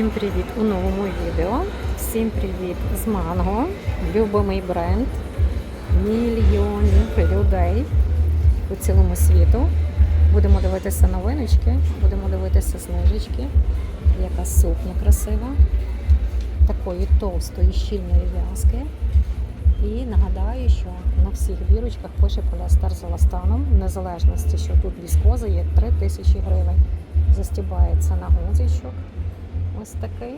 Всім привіт у новому відео. Всім привіт з Манго. Любимий бренд мільйонів людей у цілому світу. Будемо дивитися новиночки, будемо дивитися знижечки. Яка сукня красива, такої товстої, щільної в'язки. І нагадаю, що на всіх бірочках пише поліестер з еластаном, в незалежності, що тут віскоза є 3 тисячі гривень. Застібається на гузичок. Ось такий.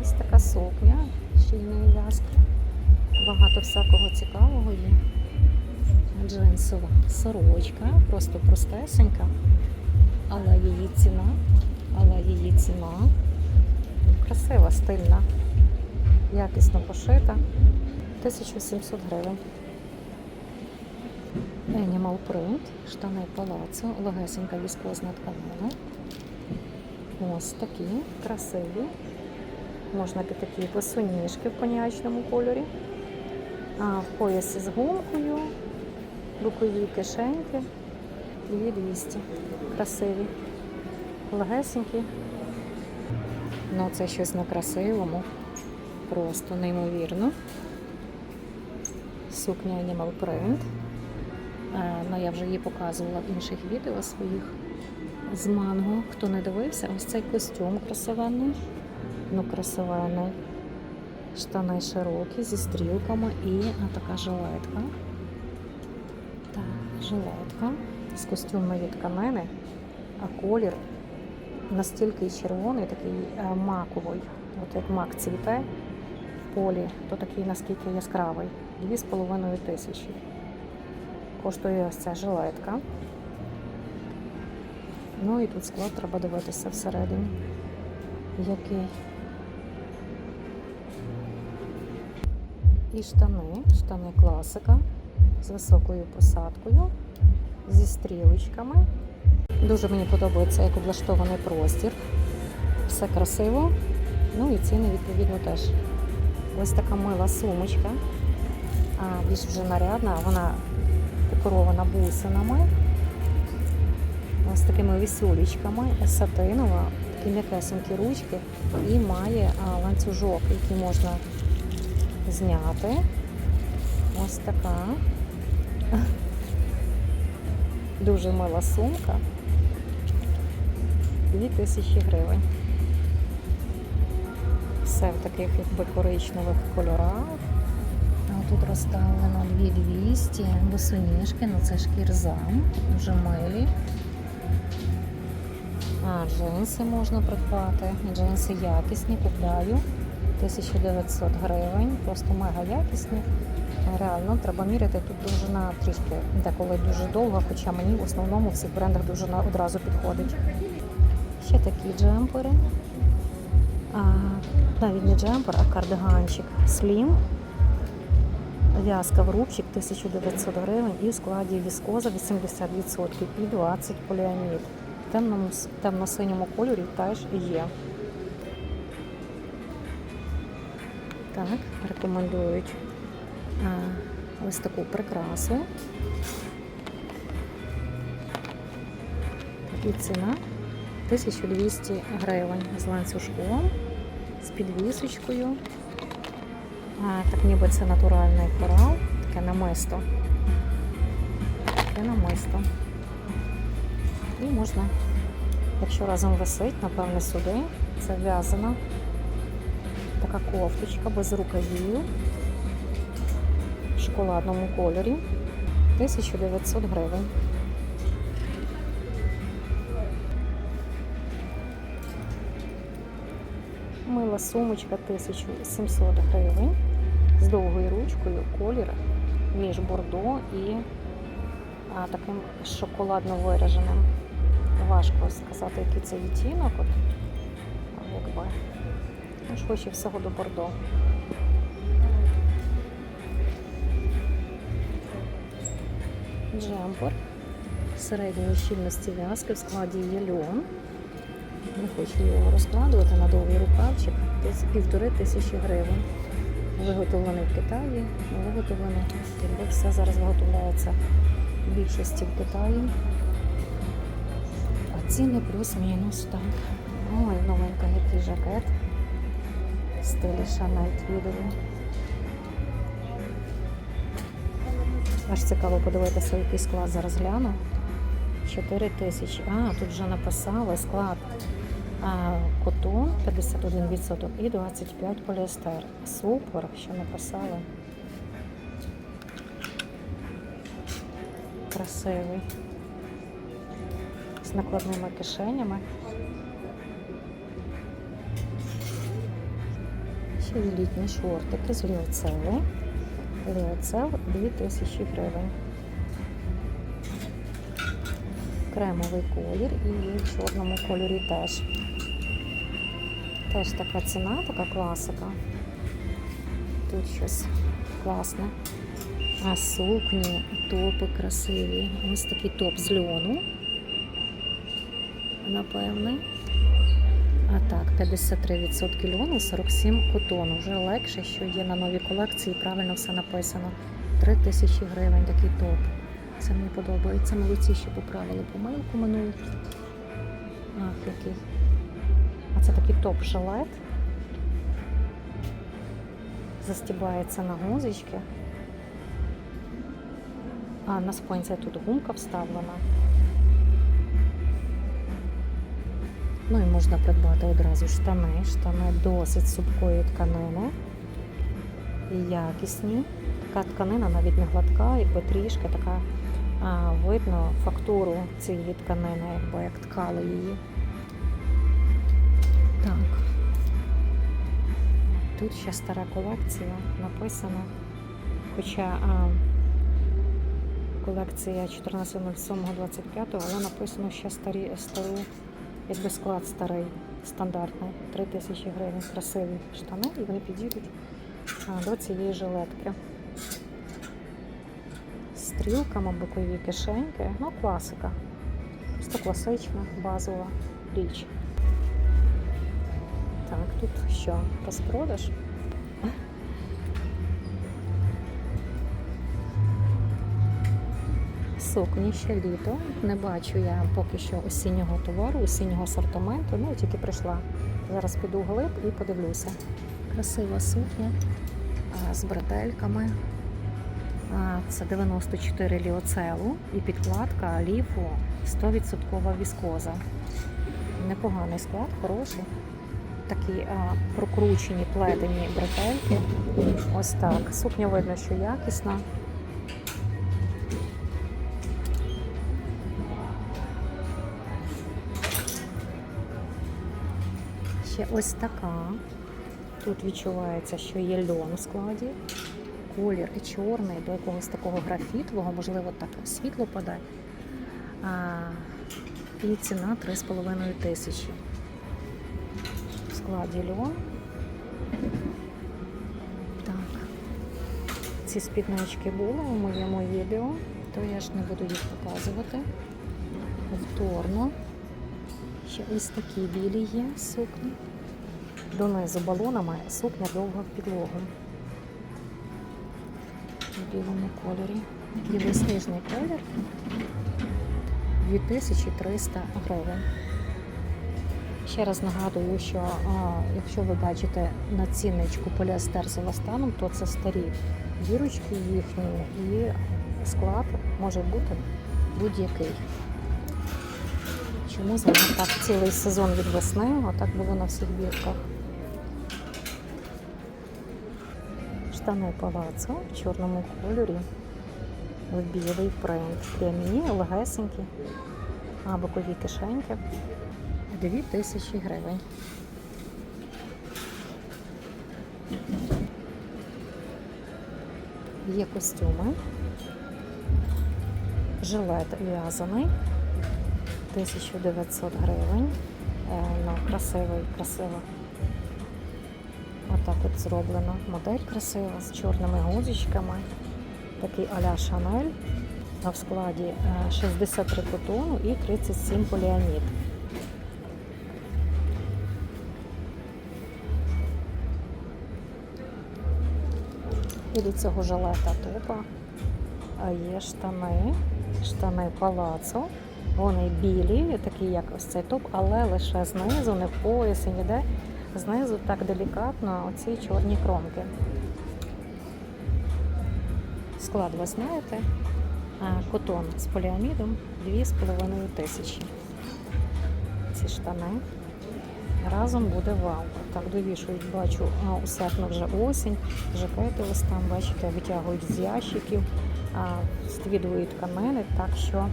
Ось така сукня щільної в'язки. Багато всякого цікавого є. Джинсова сорочка, просто простесенька, але її ціна, але її ціна красива, стильна, якісно пошита. 1700 гривень. Animal Print, штани палацу, легесенька віскозна тканина. Ось такі красиві. Можна під такі босоніжки в конячному кольорі. А в поясі з гумкою, бокові кишеньки. 2200. Красиві. Легесенькі. Ну, це щось на красивому. Просто неймовірно. Сукня Animal Print. Е, Ну, я вже її показувала в інших відео своїх з манго. Хто не дивився, ось цей костюм красивенний. Ну, красивенний. Штани широкі зі стрілками і така жилетка. Так, жилетка з костюмної тканини, а колір настільки червоний, такий е, маковий. От як мак цвіте в полі, то такий наскільки яскравий. Дві з половиною тисячі. Коштує ось ця жилетка. Ну і тут склад треба дивитися всередині. Який. І штани, штани класика з високою посадкою, зі стрілочками. Дуже мені подобається, як облаштований простір. Все красиво. Ну і ціни відповідно теж. Ось така мила сумочка, більш вже нарядна, вона декорована бусинами, ось такими вісюлечками, сатинова, такі м'якесенькі ручки і має ланцюжок, який можна зняти. Ось така. Дуже мила сумка. 2000 гривень. Все в таких якби коричневих кольорах. Тут розставлено 2200 босоніжки, ну це ж кірзам, дуже милі. А, джинси можна придбати. Джинси якісні, купляю. 1900 гривень, просто мега якісні. Реально, треба міряти тут довжина трішки деколи дуже довго, хоча мені в основному в цих брендах довжина одразу підходить. Ще такі джемпери. А, навіть не джемпер, а кардиганчик Slim. В'язка в рубчик 1900 гривень і в складі віскоза 80% і 20 поліамід. В темному, темно-синьому кольорі теж є. Так, рекомендують а, ось таку прикрасу. І ціна 1200 гривень з ланцюжком, з підвісочкою. А, так ніби це натуральний корал, таке намисто. Таке намисто. І можна, якщо разом висить, напевне, сюди. Це в'язана така кофточка без рукавів в шоколадному кольорі. 1900 гривень. Мила сумочка 1700 гривень з довгою ручкою, колір між бордо і а, таким шоколадно вираженим. Важко сказати, який це відтінок. От, якби. Ну, швидше всього до бордо. Джемпер середньої щільності в'язки в складі є. Не хочу його розкладувати на довгий рукавчик. Десь півтори тисячі гривень. Виготовлений в Китаї, виготовлений, якби все зараз виготовляється в більшості в Китаї. Ціни плюс-мінус так. Ой, новенька який жакет. В стилі Шанель твідові. Аж цікаво подивитися, який склад зараз гляну. 4 тисячі. А, тут вже написали склад а, котон 51% і 25 поліестер. Супер, що написали. Красивий. З накладними кишенями. Ще є літні шортики з ліоцели. Ліоцел 2000 гривень. Кремовий колір і в чорному кольорі теж. Теж така ціна, така класика. Тут щось класне. А сукні, топи красиві. Ось такий топ з льону. Напевне. А так, 53% льону, 47 котону. Вже легше, що є на новій колекції, правильно все написано. 3 тисячі гривень такий топ. Це мені подобається. Молодці, що поправили помилку минулу. Ах, який. А це такий топ-жилет. Застібається на гузички. А на спинці тут гумка вставлена. Ну і можна придбати одразу штани. Штани досить супкої тканини і якісні. Така тканина навіть не гладка, якби трішки така а, видно фактуру цієї тканини, якби як ткали її. Так. Тут ще стара колекція написана. Хоча а, колекція 14.07.25, але написано ще старі, стару, якби склад старий, стандартний. 3 тисячі гривень. Красиві штани, і вони підійдуть до цієї жилетки. Стрілками, бокові кишеньки. Ну, класика. Просто класична, базова річ. Так, тут що? Розпродаж? Сукні ще літо. Не бачу я поки що осіннього товару, осіннього асортименту. Ну, тільки прийшла. Зараз піду вглиб і подивлюся. Красива сукня з бретельками. Це 94 ліоцелу і підкладка ліфу 100% віскоза. Непоганий склад, хороший. Такі а, прокручені плетені бретельки. Ось так. Сукня видно, що якісна. Ще ось така. Тут відчувається, що є льон у складі. Колір і чорний до якогось такого графітового, можливо, так світло падає. А, і ціна 3,5 тисячі. В складі льон. Так. Ці спіднички були у моєму відео, то я ж не буду їх показувати. Повторно. Ще ось такі білі є сукні. Донизу балонами сукня довга в підлогу. В білому кольорі. Білосніжний колір. 2300 гривень. Ще раз нагадую, що а, якщо ви бачите на цінничку поліестер з еластаном, то це старі дірочки їхні і склад може бути будь-який. Чому саме так цілий сезон від весни, отак було на всіх бірках. Штани палацо в чорному кольорі, в білий принт. Прямі, легесенькі, а бокові кишеньки. 2000 гривень. Є костюми. Жилет в'язаний. 1900 гривень. Е, Ну, красивий, красиво. Отак от зроблено. Модель красива з чорними гудзичками. Такий а-ля Шанель. А в складі е, 63 котону і 37 поліамід. І до цього жилета топа е, є штани, штани палацо Вони білі, такі як ось цей топ, але лише знизу, не в поясі, ніде. Знизу так делікатно оці чорні кромки. Склад ви знаєте. Котон з поліамідом 2,5 тисячі. Ці штани. Разом буде вау. Так довішують, бачу, у серпні вже осінь, жакети ось там, бачите, витягують з ящиків, ствідують тканини, так що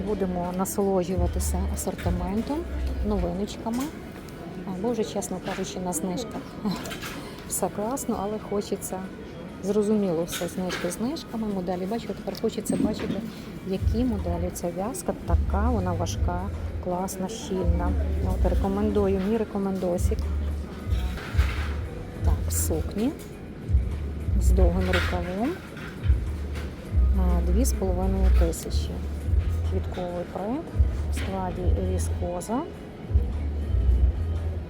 будемо насолоджуватися асортиментом, новиночками. Бо вже, чесно кажучи, на знижках все класно, але хочеться зрозуміло все знижки знижками. Моделі бачу, тепер хочеться бачити, які моделі ця в'язка така, вона важка, класна, щільна. От рекомендую, мій рекомендосик. Так, сукні з довгим рукавом. А, Дві з половиною тисячі. Квітковий принт в складі віскоза.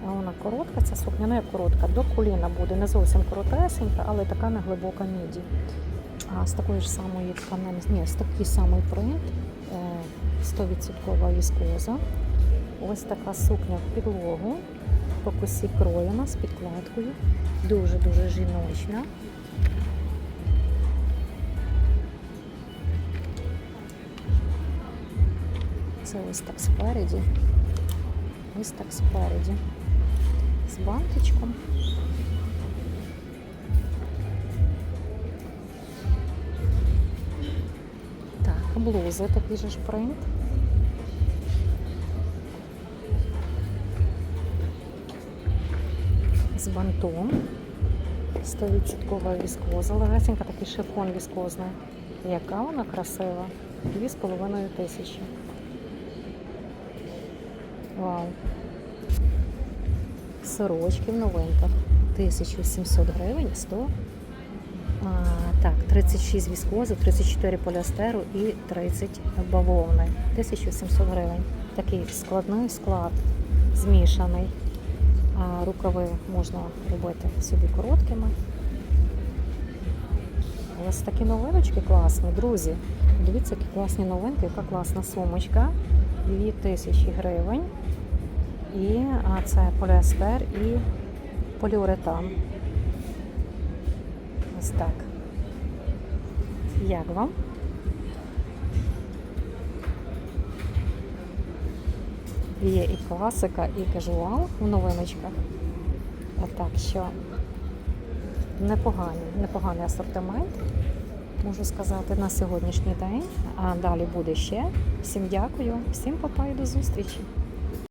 Вона коротка, ця сукня не коротка, до коліна буде, не зовсім коротесенька, але така не глибока міді. А з такої ж самої тканини, ні, з такий самий принт, е, 100% віскоза. Ось така сукня в підлогу, по косі кроєна з підкладкою, дуже-дуже жіночна. Це ось так спереді. Ось так спереді. З бантичком. Так, блузи такий же ж принт. З бантом. 100% віскоза. Легесенька, такий шифон віскозний. Яка вона красива. 2,5 тисячі. Вау. Сорочки в новинках. 1700 гривень, 100. А, так, 36 віскозу, 34 поліастеру і 30 бавовни. 1700 гривень. Такий складний склад, змішаний. А, рукави можна робити собі короткими. Ось такі новиночки класні, друзі. Дивіться, які класні новинки, яка класна сумочка. 2000 гривень. І а, це поліестер і поліуретан. Ось так. Як вам? Є і класика, і кажуал в новиночках. Так що непоганий, непоганий асортимент, можу сказати, на сьогоднішній день. А далі буде ще. Всім дякую, всім папа і до зустрічі!